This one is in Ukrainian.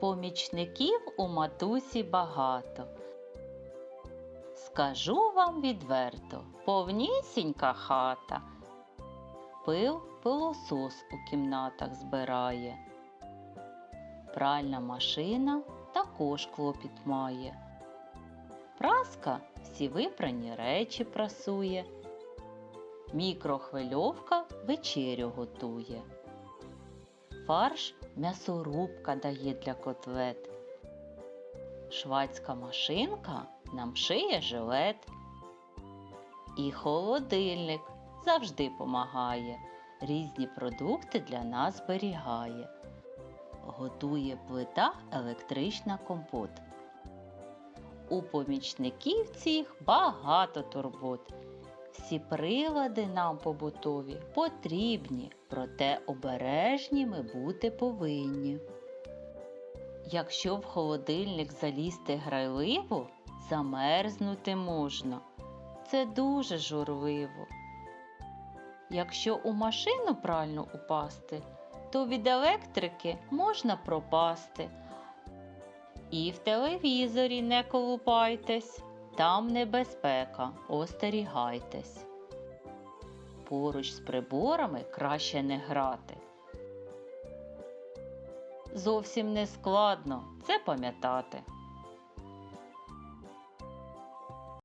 Помічників у матусі багато. Скажу вам відверто, повнісінька хата. Пил пилосос у кімнатах збирає. Пральна машина також клопіт має. Праска всі випрані речі прасує. Мікрохвильовка вечерю готує. Фарш м'ясорубка дає для котлет. Швацька машинка нам шиє жилет. І холодильник завжди помагає. Різні продукти для нас зберігає. Готує плита електрична компот. У помічників цих багато турбот. Всі прилади нам побутові потрібні, проте обережні ми бути повинні. Якщо в холодильник залізти грайливо, замерзнути можна. Це дуже журливо. Якщо у машину прально упасти, то від електрики можна пропасти. І в телевізорі не колупайтесь, там небезпека, остерігайтесь. Поруч з приборами краще не грати. Зовсім не складно це пам'ятати.